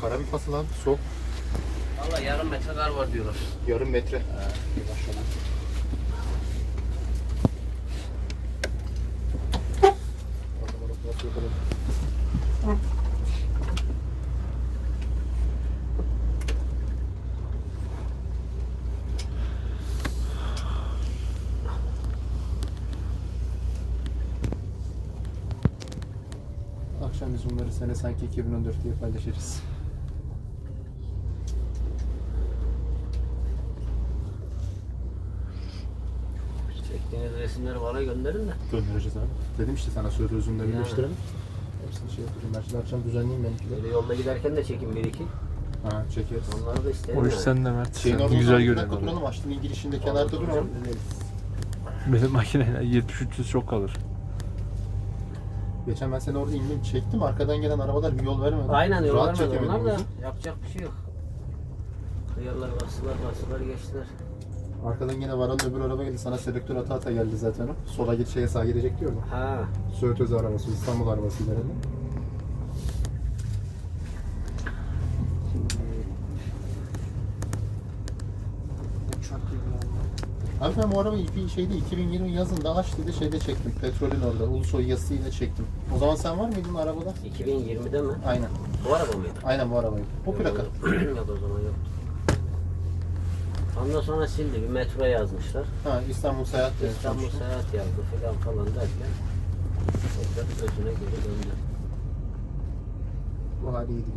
Karabük nasıl lan? Soğuk. Valla yarım metre kar var diyorlar. Yarım metre. Akşam biz bunları sene sanki 2014 diye paylaşırız. Resimleri bana gönderin de. Göndereceğiz abi. Dedim işte sana söz özünle Yani. birleştirelim. Hepsini şey yapacağım. Ben şimdi akşam düzenleyeyim benimkileri. Böyle yolda giderken de çekin bir iki. Ha çekeriz. Onları da isterim. O iş yani. sende Mert. Şeyin Sen güzel dakika onu. duralım. Açtığın girişinde kenarda duralım. Benim makineyle 70-300 çok kalır. Geçen ben seni orada indim çektim. Arkadan gelen arabalar bir yol vermedi. Aynen yol Rahat vermedi onlar da yapacak bir şey yok. Hıyarlar bastılar bastılar geçtiler. Arkadan yine varanın öbür araba geldi. Sana selektör ata ata geldi zaten o. Sola git şeye sağa girecek diyor mu? Ha. Söğüt Öz arabası, İstanbul arabası herhalde. Abi ben bu arabayı ipi şeyde 2020 yazında aç dedi şeyde çektim. Petrolün orada. Ulusoy yazısıyla çektim. O zaman sen var mıydın arabada? 2020'de mi? Aynen. Bu araba mıydı? Aynen bu arabayı. Bu plaka. Yok o zaman yoktu. Ondan sonra sildi. Bir metro yazmışlar. Ha İstanbul seyahat de İstanbul yazmıştı. seyahat yazdı falan falan derken tekrar özüne geri döndü. Bu hali iyiydi.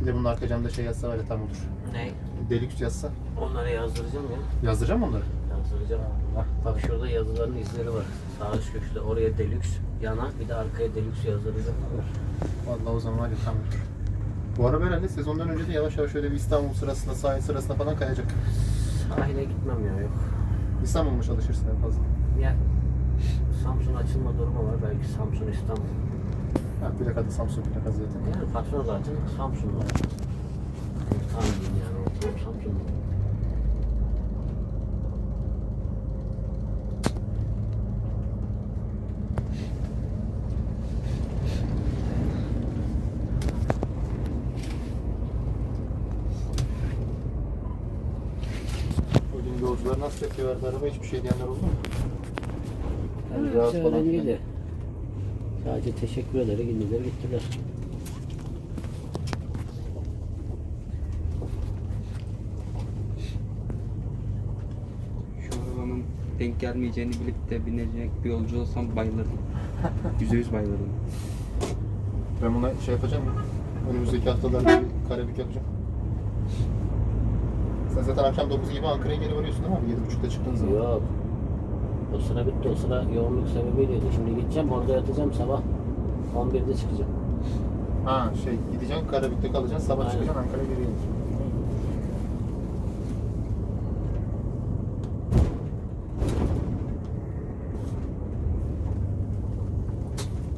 Bir de bunun arka camda şey yazsa var ya tam olur. Ne? Deluxe yazsa. Onları yazdıracağım ya. Yazdıracağım onları. Yazdıracağım. Allah. Bak şurada yazıların izleri var. Sağ üst köşede oraya deluxe yana bir de arkaya deluxe yazdıracağım. Vallahi o zaman var ya tam olur. Bu araba herhalde sezondan önce de yavaş yavaş şöyle bir İstanbul sırasında, sahil sırasında falan kayacak. Sahile gitmem ya yok. İstanbul mu çalışırsın en fazla? Ya Samsun açılma durumu var. Belki Samsun İstanbul. Ha plakada Samsun plakası zaten. Yani patron zaten Samsun'da. Tahmin yani oturum Samsun'da. Yolcular nasıl tepki verdi araba hiçbir şey diyenler oldu mu? Yani Biraz kimse falan filan. değildi. Sadece teşekkür ederek indiler gittiler. Şu arabanın denk gelmeyeceğini bilip de binecek bir yolcu olsam bayılırdım. Yüzde yüz bayılırdım. Ben buna şey yapacağım ya. Önümüzdeki haftalarda bir karabük yapacağım. Sen zaten akşam 9 gibi Ankara'ya geri varıyorsun değil mi abi? 7.30'da çıktığın zaman. Yok. O sıra bitti. O sıra yoğunluk sebebiyleydi. Şimdi gideceğim orada yatacağım sabah 11'de çıkacağım. Ha şey gideceksin Karabük'te kalacaksın sabah Aynen. çıkacaksın Ankara'ya geri geleceksin.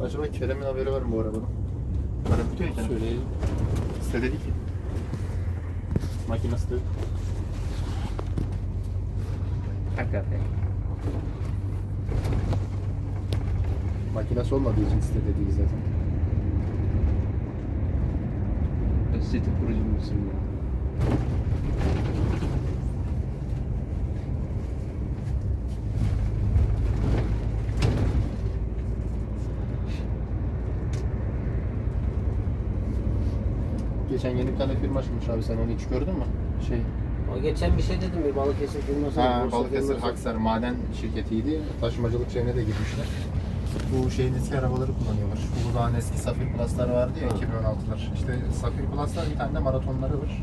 Acaba Kerem'in haberi var mı bu arabanın? Karabük'te ya Kerem. Söyleyelim. Sitede değil ki. Makinası da yok. Hakikaten. Makinası olmadığı için sitede değil zaten. Özeti kurucu musun ya? Geçen yeni bir tane firma açılmış abi sen onu hiç gördün mü? Şey, geçen bir şey dedim bir Balıkesir firması. ha, Balıkesir firması. Haksar maden şirketiydi. Taşımacılık şeyine de girmişler. Bu şeyin eski arabaları kullanıyorlar. Uludağ'ın eski Safir Plus'lar vardı ya Ha. 2016'lar. İşte Safir Plus'lar bir tane de maratonları var.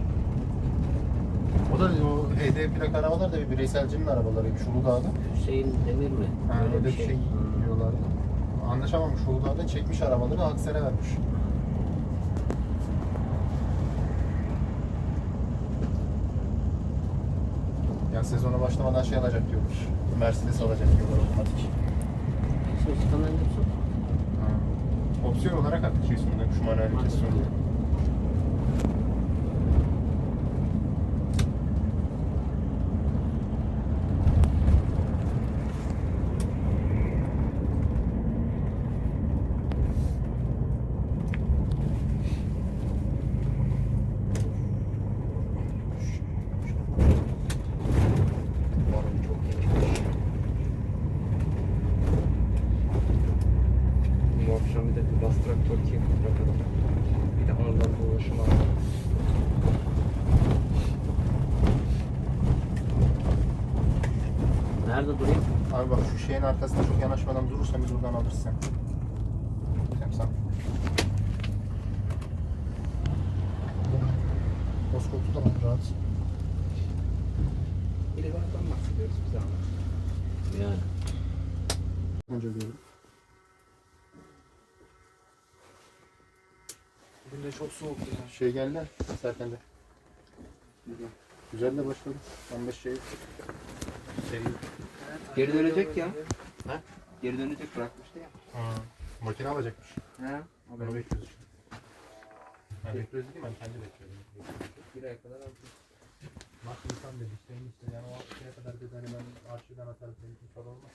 O da o HD plak arabalar da bir bireyselcinin arabalarıymış Uludağ'da. Hüseyin Demir mi? Ha, öyle bir şey diyorlardı. Anlaşamamış Uludağ'da çekmiş arabaları Akser'e vermiş. Yani sezona başlamadan şey alacak diyorlar. Mercedes alacak diyorlar otomatik. Yapsın? Ha. Opsiyon olarak artık şey sonunda şu manuel vites sonunda. Bu akşam bir de ki bırakalım. Bir de onlarla uğraşım abi. Nerede durayım? Abi bak şu şeyin arkasında çok yanaşmadan durursan biz buradan alırız sen. Temsam. Bozkurtu da bak rahat. Zaten bahsediyoruz biz ama. Yani. Önce diyorum. Bugün de çok soğuk ya. Şey geldi. Serkan de. Güzel de başladı. 15 şey. Seri. Geri dönecek ya. Ha? Geri dönecek bırakmıştı ya. Ha. Makine alacakmış. He. Onu bekliyoruz şimdi. Ben bekliyoruz değil mi? Ben kendi bekliyorum. Bir ay kadar aldı. Bak insan dedi işte işte yani o şeye kadar dedi hani ben arşivden atarım senin için sorun olmaz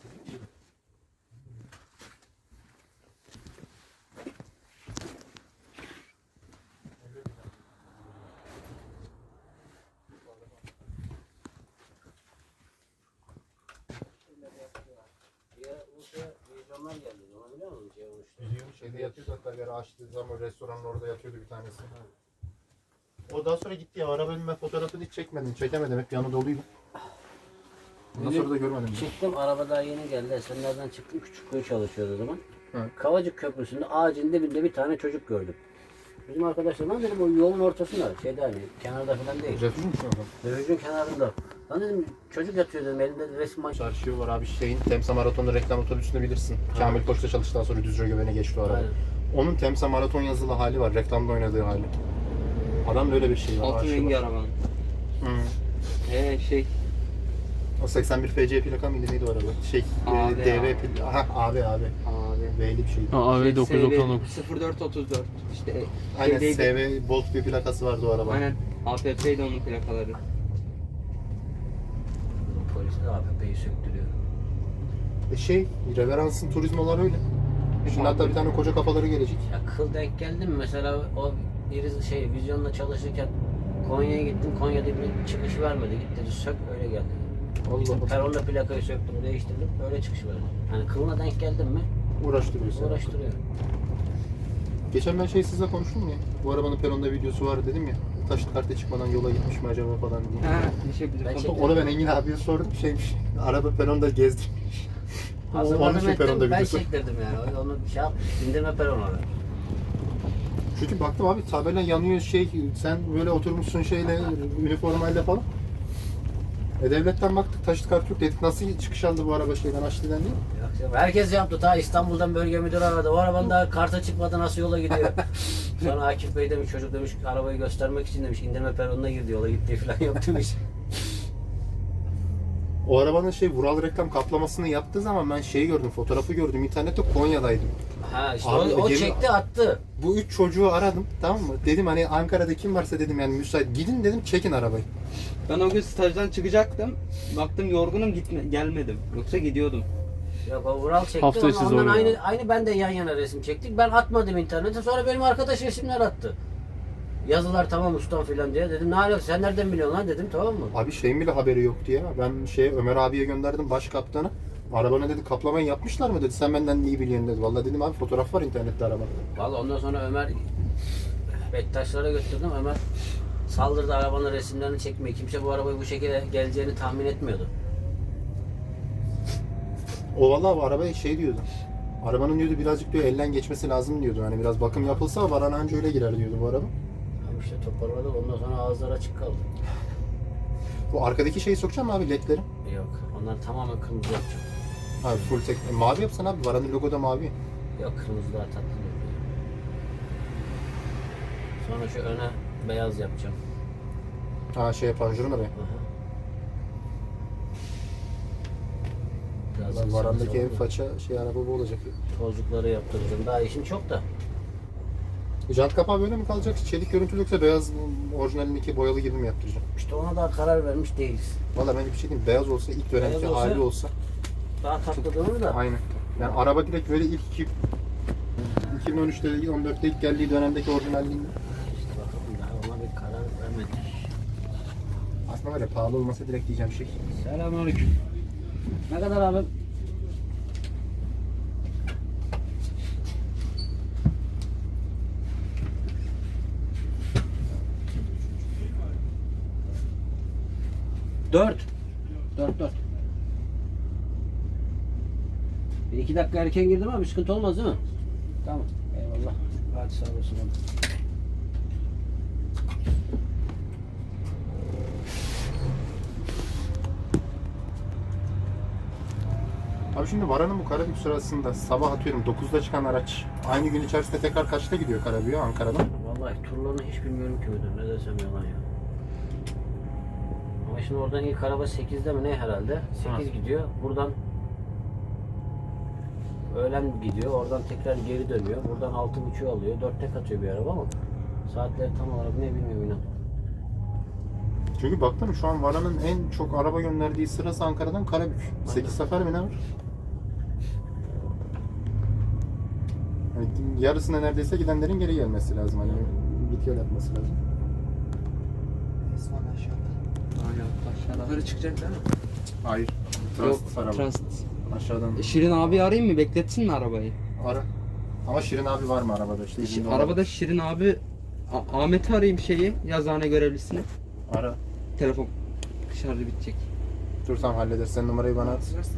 vizyonlar geldi. Onu biliyor musun? Şey olmuştu. Biliyorum şeyde yatıyordu hatta bir ara açtığı zaman restoranın orada yatıyordu bir tanesi. O daha sonra gitti ya arabanın ben fotoğrafını hiç çekmedim. Çekemedim hep yanı doluydu. Ondan sonra da görmedim. ben. Çıktım araba daha yeni geldi. Esenler'den çıktım. Küçükköy çalışıyordu o zaman. Hı. Kavacık Köprüsü'nde ağacın dibinde bir tane çocuk gördüm. Bizim arkadaşlar lan dedim o yolun ortasında şeyde hani kenarda falan değil. Refüj müsün adam? Dövücün kenarında. Lan dedim çocuk yatıyor dedim elinde resim man- Arşivi var abi şeyin Temsa Maraton'da reklam otobüsünü bilirsin. Kamil Koç'ta çalıştıktan sonra Düzce Göbeğine geçti o araba. Aynen. Onun Temsa Maraton yazılı hali var. Reklamda oynadığı hali. Adam böyle bir şey var. Altın rengi var. arabanın. Hı. He şey. O 81 FC plaka mıydı neydi o araba? Şey, Abi e, DV pil... Aha abi abi. Abi. V'li bir şeydi. Ha, AV Şey, 999. SV 0434 işte Aynen. SV Bolt bir plakası vardı o araba. Aynen APP'ydi onun plakaları. Polis de APP'yi söktürüyor. E şey, Reverans'ın turizmolar öyle. Şimdi hatta bir tane koca kafaları gelecek. Ya kıl denk geldi mi? Mesela o biri şey vizyonla çalışırken Konya'ya gittim. Konya'da bir çıkış vermedi. Git dedi sök öyle geldi. Allah peronda plakayı söktüm değiştirdim. Öyle çıkış verdi. Yani kılına denk geldin mi Uğraştırıyor seni. uğraştırıyor. Geçen ben şey sizle konuştum ya. Bu arabanın peronda videosu var dedim ya. Taşıt kartı çıkmadan yola gitmiş mi acaba falan diye. Ha şey Ben şey- Onu ben Engin abiye sordum şeymiş. Araba peronda gezdirmiş. Onun Hazırladım için ettim ben çektirdim yani. Onu şey yap, indirme peron orada. Çünkü baktım abi tabela yanıyor şey sen böyle oturmuşsun şeyle üniformayla falan. E devletten baktık taşıt kartı yok dedik nasıl çıkış aldı bu araba şeyden Açlı'dan değil. Yok canım, Herkes yaptı. Ta İstanbul'dan bölge müdürü aradı. O arabanın daha karta çıkmadı nasıl yola gidiyor. Sonra Akif Bey demiş çocuk demiş arabayı göstermek için demiş indirme peronuna girdi yola gitti falan yok demiş. O arabanın şey Vural reklam kaplamasını yaptığı zaman ben şeyi gördüm fotoğrafı gördüm internette Konya'daydım. Ha işte Abi, o, o gemi- çekti attı. Bu üç çocuğu aradım tamam mı? Dedim hani Ankara'da kim varsa dedim yani müsait gidin dedim çekin arabayı. Ben o gün stajdan çıkacaktım. Baktım yorgunum gitme gelmedim. Yoksa gidiyordum. Yok o Vural çekti. Hafta içi Ondan zor ya. aynı, aynı ben de yan yana resim çektik. Ben atmadım internete. Sonra benim arkadaş resimler attı. Yazılar tamam ustam filan diye. Dedim ne alakası sen nereden biliyorsun lan dedim tamam mı? Abi şeyin bile haberi yoktu ya. Ben şey Ömer abiye gönderdim baş kaptanı. Arabana dedi kaplamayı yapmışlar mı dedi. Sen benden iyi biliyorsun dedi. Vallahi dedim abi fotoğraf var internette arabada. Vallahi ondan sonra Ömer Bektaşlara götürdüm. Ömer saldırdı arabanın resimlerini çekmeye. Kimse bu arabayı bu şekilde geleceğini tahmin etmiyordu. O vallahi bu arabaya şey diyordu. Arabanın diyordu birazcık diyor elden geçmesi lazım diyordu. Hani biraz bakım yapılsa varana anca öyle girer diyordu bu araba. Ama işte toparladık. Ondan sonra ağızlar açık kaldı. Bu arkadaki şeyi sokacağım mı abi ledleri? Yok. Onlar tamamen kırmızı yapacağım. Abi full tek. E, mavi yapsan abi. Varanın logo da mavi. Yok kırmızı daha tatlı duruyor. Sonra şu öne beyaz yapacağım. Ha şey panjurun oraya. Biraz Lan varandaki en faça şey araba bu olacak. Tozlukları yaptıracağım. Daha işim çok da. Jant kapağı böyle mi kalacak? Çelik görüntülü yoksa beyaz orijinalindeki boyalı gibi mi yaptıracağım? İşte ona daha karar vermiş değiliz. Valla bence bir şey diyeyim. Beyaz olsa ilk dönemki Beyaz olsa- hali olsa. Daha tatlı durur da. Aynen. Yani araba direkt böyle ilk iki, 2013'te 14'te ilk geldiği dönemdeki orijinalliğinde. İşte bakalım daha ona bir karar vermedik. Aslında var ya pahalı olmasa direkt diyeceğim şey. Selamünaleyküm. Ne kadar abi? Dört. Dört dört. Bir iki dakika erken girdim abi sıkıntı olmaz değil mi? Tamam. Eyvallah. Hadi sağ olasın. Abi. Abi şimdi Varan'ın bu Karabük sırasında sabah atıyorum 9'da çıkan araç aynı gün içerisinde tekrar kaçta gidiyor Karabük'e Ankara'dan? Vallahi turlarını hiç bilmiyorum ki müdür. Ne desem yalan ya. Ama şimdi oradan ilk araba 8'de mi ne herhalde? 8 gidiyor. Buradan öğlen gidiyor. Oradan tekrar geri dönüyor. Buradan 6.30'u alıyor. 4'te katıyor bir araba ama saatleri tam olarak ne bilmiyorum inan. Çünkü baktım şu an Varan'ın en çok araba gönderdiği sırası Ankara'dan Karabük. 8 sefer mi ne var? Yarısına neredeyse gidenlerin geri gelmesi lazım. Hani gel yapması lazım. Esman aşağıda. Aynen aşağıda. Yukarı çıkacak değil mi? Hayır. Yok, Transit araba. transit. Aşağıdan E, Şirin abi arayayım mı? Bekletsin mi arabayı? ara. Ama Şirin abi var mı arabada işte? Şi- arabada olan. Şirin abi A- Ahmet'i arayayım şeyi yazıhane görevlisini. Ara. Telefon şarjı bitecek. Dur tamam hallederiz. Sen numarayı bana at. Sırası.